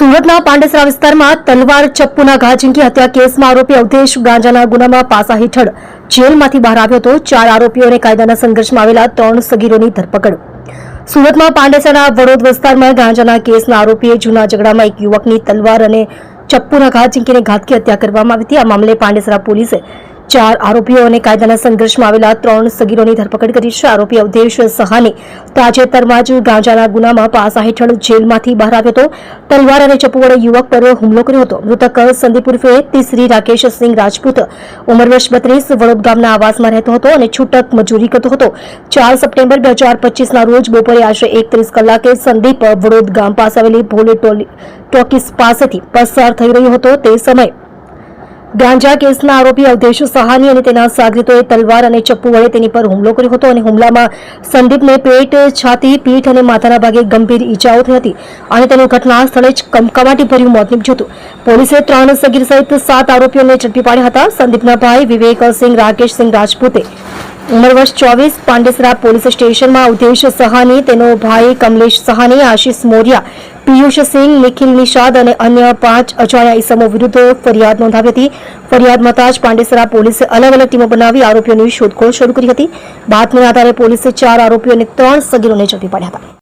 સુરતના પાંડેસરા વિસ્તારમાં તલવાર ચપ્પુના ઘા ઝીંકી હત્યા કેસમાં આરોપી અવધેશ ગાંજાના ગુનામાં પાસા હેઠળ જેલમાંથી બહાર આવ્યો હતો. ચાર આરોપીઓને કાયદાના સંઘર્ષમાં આવેલા ત્રણ સગીરોની ધરપકડ. સુરતમાં પાંડેસરાના વડોદ વિસ્તારમાં ગાંજાના કેસના આરોપીએ જૂના ઝઘડામાં એક યુવકની તલવાર અને ચપ્પુના ઘા ઝીંકીને ઘાતકી હત્યા કરવામાં આવી હતી. આ મામલે પાંડેસરા પોલીસે ચાર આરોપીઓ અને કાયદાના સંઘર્ષમાં આવેલા ત્રણ સગીરોની ધરપકડ કરી છે. આરોપી અવધેશ સહાની તાજેતરમાં જ ગાંજાના ગુનામાં પાસા હેઠળ જેલમાંથી બહાર આવ્યો હતો. તલવાર અને ચપ્પુ વડે યુવક પર હુમલો કર્યો હતો. મૃતક સંદીપ ઉર્ફે તીસરી રાકેશ સિંહ રાજપૂત. ઉંમર બત્રીસ, વડોદ ગામના આવાસમાં રહેતો હતો અને છૂટક મજૂરી કરતો હતો. ચાર સપ્ટેમ્બર બે હજાર પચીસના રોજ બપોરે આશરે એકત્રીસ કલાકે સંદીપ વડોદ ગામ પાસે આવેલી ભોલે ટોકીસ પાસેથી પસાર થઈ રહ્યો હતો. તે સમયે ગાંજા કેસના આરોપી અવધેશ સહાની અને તેના સાગરીતોએ તલવાર અને ચપ્પુ વડે તેની પર હુમલો કર્યો હતો અને હુમલામાં સંદીપને પેટ છાતી, પીઠ અને માથાના ભાગે ગંભીર ઈજાઓ થઈ હતી અને તેનું ઘટના સ્થળે જ કમકમાટીભર્યું મોત નીપજ્યું હતું. પોલીસે ત્રણ સગીર સહિત સાત આરોપીઓને ઝડપી પાડ્યા હતા. સંદીપના ભાઈ વિવેકસિંહ રાકેશસિંહ રાજપૂતે. ઉંમર વર્ષ ચોવીસ, પાંડેસરા પોલીસ સ્ટેશનમાં અવધેશ સહાની, તેનો ભાઈ કમલેશ સહાની, આશિષ મોરિયા પિયુષ સિંહ, નિખિલ નિષાદ અને અન્ય પાંચ અજાણ્યા ઇસમો વિરુદ્ધ ફરિયાદ નોંધાવી હતી. ફરિયાદ મળતા જ પાંડેસરા પોલીસે અલગ અલગ ટીમો બનાવી આરોપીઓની શોધખોળ શરૂ કરી હતી. બાતમીના આધારે પોલીસે ચાર આરોપીઓ અને ત્રણ સગીરોને ઝડપી પાડ્યા હતા.